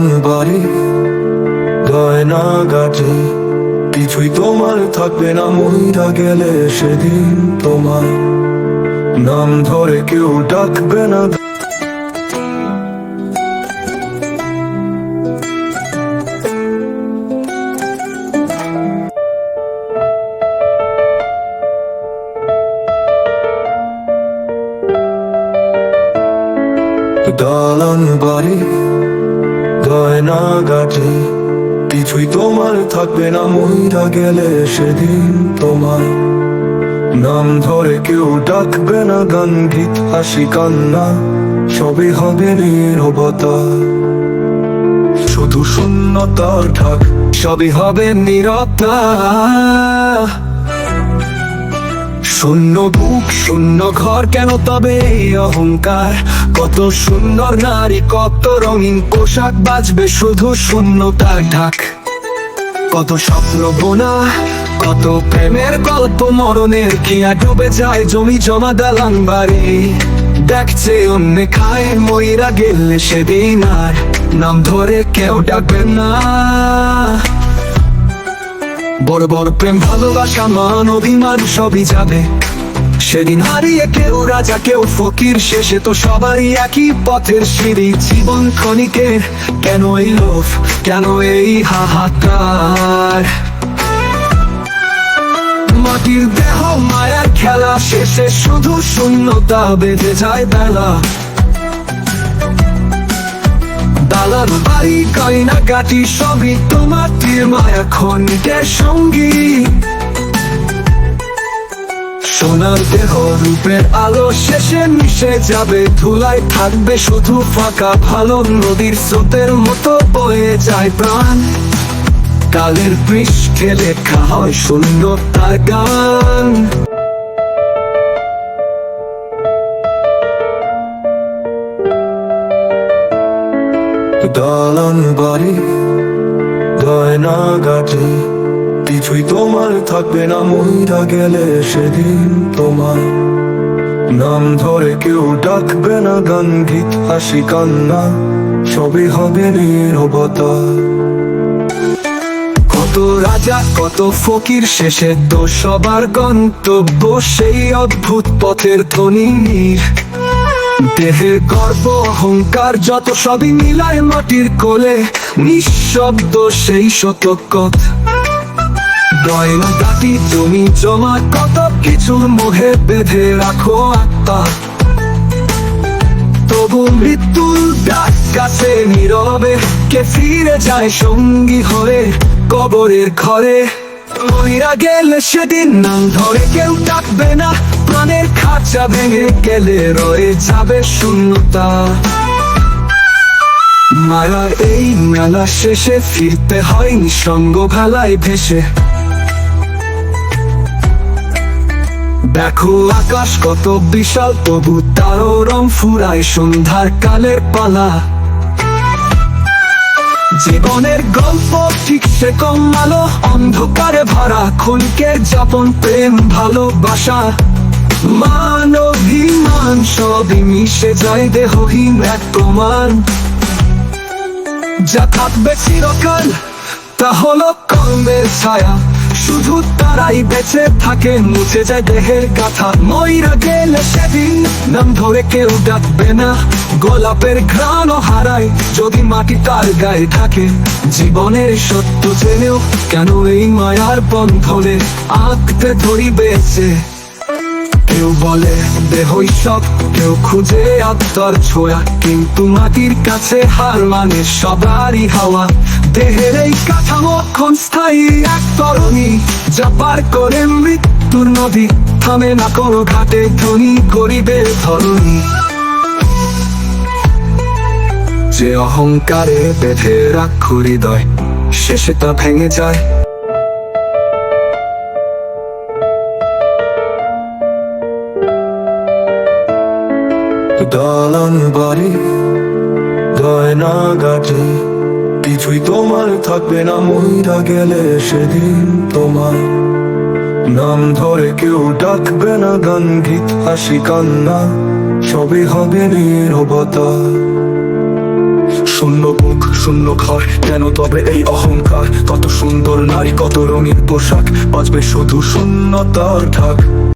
দালান বাড়ি গয়না গাটি, কিছুই তোমার থাকবে না মহিলা গেলে সেদিন তোমার নাম ধরে কেউ ডাকবে না। দালান বাড়ি গয়না গাছে কিছুই তোমার থাকবে না, মহিলা গেলে সেদিন তোমার নাম ধরে কেউ ডাকবে না, গান, গীত, হাসি, কান্না, সবই হবে নিরবতা। শুধু শূন্যতা ঢাক, সবই হবে নীরবতা। শূন্য বুক, শূন্য ঘর, কেন তবে অহংকার? কত সুন্দর নারী, কত রঙিন পোশাক বাজবে শুধু শূন্য শূন্যতার ঢাক। কত স্বপ্ন বোনা, কত প্রেমের গল্প, মরণের কিয়া ডুবে যায় জমি জমা দালান বাড়ি। দেখছে অন্য খায়, ময়রা গেলে সেদিন আর নাম ধরে কেউ ডাকবে না। বড় বড় প্রেম, ভালোবাসা, মান, অভিমান সবই যাবে। সেদিন হারিয়ে কেউ রাজা, কেউ ফকির, শেষে তো সবাই একই পথের সিঁড়ি। জীবন ক্ষণিকের কেন এই লোভ, কেন এই হাহাকার? মাটির দেহ, মায়ার খেলা, শেষে শুধু শূন্যতা বেঁধে যায় বেলা। দালান বাড়ি কয়না কাটি সবই তোমার তীর মায়া খনিকের সঙ্গী। সোনার দেহ রূপের আলো শেষে মিশে যাবে, ধুলায় থাকবে শুধু ফাঁকা ভালো নদীর স্রোতের মতো বয়ে যায় প্রাণ। কালের পৃষ্ঠে লেখা হয় শূন্য তার গান। দালান বাড়ি গয়না গাটি কিছুই তোমার থাকবে না, মহিলা গেলে সেদিন তোমার নাম ধরে কেউ ডাকবে না গান গীত হাসি, কান্না, সবই হবে নীরবতা। কত রাজা, কত ফকির, শেষে তো সবার গন্তব্য সেই অদ্ভুত পথের ধ্বনি দেহের গর্ব অহংকার, যত সবই মিলায় মাটির কোলে, নিঃশব্দ সেই শতকত গয়না জমা, কত কিছু মোহে বেঁধে রাখো আত্মা। তবু মৃত্যুর কাছে নীরবে, কে ফিরে যায় সঙ্গী হয়ে কবরের ঘরে। মহিরা গেলে সেদিন নাম ধরে কেউ ডাকবে না, প্রাণের খাঁচা ভেঙে গেলে রয়ে যাবে শূন্যতা। মায়া এই মেলা শেষে ফিরতে হয় নিঃসঙ্গ ভেলায় ভেসে। দেখো আকাশ কত বিশাল, তবু তারও রং ফুরায় সন্ধ্যার কালের পালা। জীবনের গল্প ঠিক সে কম আলো, অন্ধকারে ভরা ক্ষণিকের যাপন, প্রেম, ভালোবাসা। মিশে যায় দেহহীন এক প্রমাণ। যা থাকবে চিরকাল, তা হলো কর্মের ছায়া। শুধু তারাই বেঁচে থাকে, মুছে যায় দেহের গাথা। ময়রা গেলে সেদিন নাম ধরে কেউ ডাকবে না। গোলাপের ঘ্রাণও হারায় যদি মাটি তার গায়ে থাকে। জীবনের সত্য জেনেও কেন এই মায়ার বন্ধনে আঁকতে ধরি বেঁচে কেউ বলে, দেহই সব কেউ খুঁজে আত্মার ছোঁয়া, কিন্তু মাটির কাছে হার মানে সবারই হাওয়া। দেহের এই কাঠামো ক্ষণস্থায়ী এক তরণী, যা পার করে মৃত্যুর নদী। থামে না কোনো ঘাটে, ধনী গরিবের ধরণী। যে অহংকারে বেঁধে রাখু হৃদয়, শেষে তা ভেঙে যায়। দালান বাড়ি গয়না গাটি কিছুই তোমার থাকবে না মহিলা গেলে সেদিন তোমার নাম ধরে কেউ ডাকবে না, গান, গীত, হাসি, কান্না, সবই হবে নীরবতা। শূন্য বুক, শূন্য ঘর কেন তবে এই অহংকার? কত সুন্দর নারী, কত রঙিন পোশাক, বাজবে শুধু শূন্যতার ঢাক।